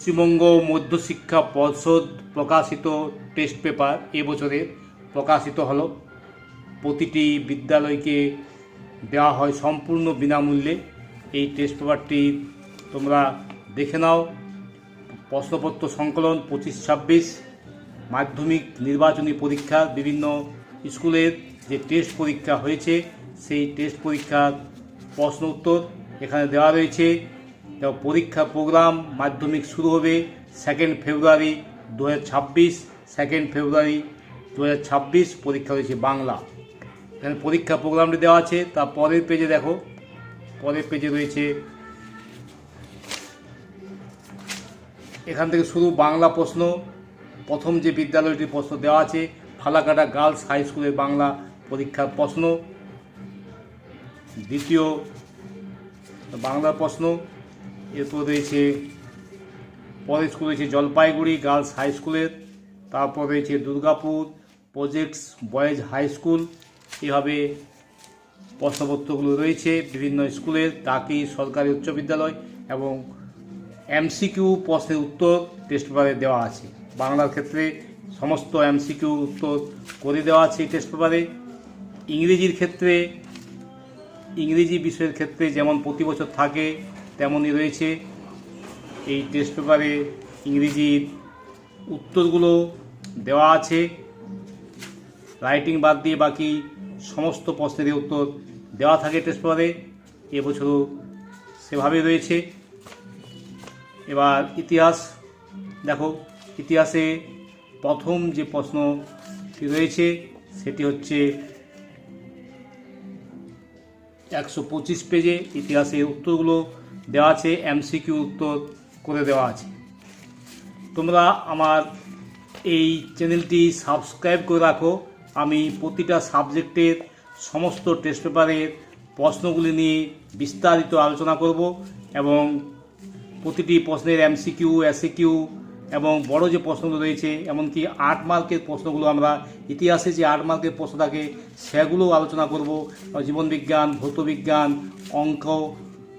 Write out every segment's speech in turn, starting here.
পশ্চিমবঙ্গ মধ্যশিক্ষা পর্ষদ প্রকাশিত test paper এবছরের প্রকাশিত হলো। প্রতিটি বিদ্যালয়কে দেওয়া হয় সম্পূর্ণ বিনামূল্যে। এই টেস্ট পেপারটি তোমরা দেখে নাও। প্রশ্নপত্র সংকলন পঁচিশ ছাব্বিশ। মাধ্যমিক নির্বাচনী পরীক্ষা বিভিন্ন স্কুলের যে টেস্ট পরীক্ষা হয়েছে, সেই টেস্ট পরীক্ষার প্রশ্ন উত্তর এখানে দেওয়া রয়েছে। এবং পরীক্ষা প্রোগ্রাম মাধ্যমিক শুরু হবে সেকেন্ড ফেব্রুয়ারি দু হাজার ছাব্বিশ সেকেন্ড ফেব্রুয়ারি দু হাজার ছাব্বিশ, পরীক্ষা হয়েছে বাংলা। এখানে পরীক্ষা প্রোগ্রামটি দেওয়া আছে, তার পরের পেজে দেখো। পরের পেজে রয়েছে, এখান থেকে শুরু বাংলা প্রশ্ন। প্রথম যে বিদ্যালয়টির প্রশ্ন দেওয়া আছে, ফালাকাটা গার্লস হাই স্কুলের বাংলা পরীক্ষার প্রশ্ন। দ্বিতীয়, বাংলা প্রশ্ন। এরপর রয়েছে, পরের স্কুল রয়েছে জলপাইগুড়ি গার্লস হাই স্কুলের, তারপর রয়েছে Durgapur projects boys high school. এভাবে প্রশ্নপত্রগুলো রয়েছে বিভিন্ন স্কুলের, তাকি সরকারি উচ্চ বিদ্যালয় এবং এমসিকিউ প্রশ্নের উত্তর টেস্ট পেপারে দেওয়া আছে। বাংলার ক্ষেত্রে সমস্ত এমসিকিউ উত্তর করে দেওয়া আছে টেস্ট পেপারে ইংরেজির ক্ষেত্রে, ইংরেজি বিষয়ের ক্ষেত্রে যেমন প্রতি বছর থাকে তেমনই রয়েছে। এই টেস্ট পেপারে ইংরেজির উত্তরগুলো দেওয়া আছে। রাইটিং বাদ দিয়ে বাকি সমস্ত প্রশ্নেরই উত্তর দেওয়া থাকে টেস্ট পেপারে এবছরও সেভাবে রয়েছে। এবার ইতিহাস। দেখো, ইতিহাসে প্রথম যে প্রশ্নটি রয়েছে, সেটি হচ্ছে একশো পঁচিশ পেজে ইতিহাসের উত্তরগুলো দেওয়া আছে এমসিকিউ উত্তর করে দেওয়া আছে। তোমরা আমার এই চ্যানেলটি সাবস্ক্রাইব করে রাখো। আমি প্রতিটা সাবজেক্টের সমস্ত টেস্ট পেপারের প্রশ্নগুলি নিয়ে বিস্তারিত আলোচনা করব এবং প্রতিটি প্রশ্নের এমসিকিউ এসিকিউ এবং বড় যে প্রশ্নগুলো রয়েছে, এমনকি আট মার্কের প্রশ্নগুলো আমরা ইতিহাসে যে আট মার্কের প্রশ্ন থাকে সেগুলো আলোচনা করব। জীবনবিজ্ঞান, ভৌতবিজ্ঞান, অঙ্ক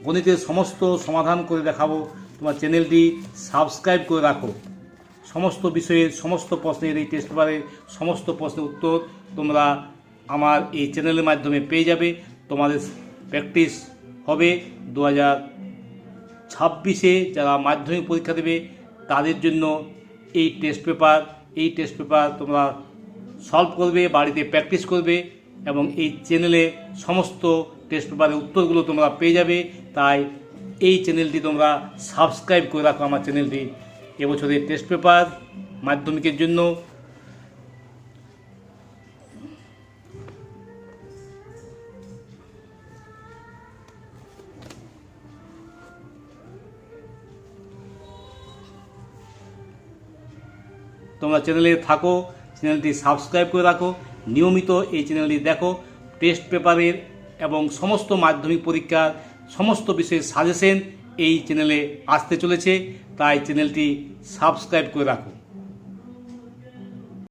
গণিতের সমস্ত সমাধান করে দেখাবো। তোমার চ্যানেলটি সাবস্ক্রাইব করে রাখো। সমস্ত বিষয়ের সমস্ত প্রশ্নের এই টেস্ট পেপারের সমস্ত প্রশ্নের উত্তর তোমরা আমার এই চ্যানেলের মাধ্যমে পেয়ে যাবে। তোমাদের প্র্যাকটিস হবে দু হাজার ছাব্বিশে। যারা মাধ্যমিক পরীক্ষা দেবে, তাদের জন্য এই টেস্ট পেপার এই টেস্ট পেপার তোমরা সলভ করবে, বাড়িতে প্র্যাকটিস করবে এবং এই চ্যানেলে সমস্ত টেস্ট পেপারের উত্তরগুলো তোমরা পেয়ে যাবে। তাই এই চ্যানেলটি তোমরা সাবস্ক্রাইব করে রাখো আমার চ্যানেলটি। এবছরের টেস্ট পেপার মাধ্যমিকের জন্য। তোমরা চ্যানেলে থাকো, চ্যানেলটি সাবস্ক্রাইব করে রাখো। নিয়মিত এই চ্যানেলটি দেখো। টেস্ট পেপারের এবং সমস্ত মাধ্যমিক পরীক্ষার সমস্ত বিষয়ে সাজেশন এই চ্যানেলে আসতে চলেছে। তাই চ্যানেলটি সাবস্ক্রাইব করে রাখো।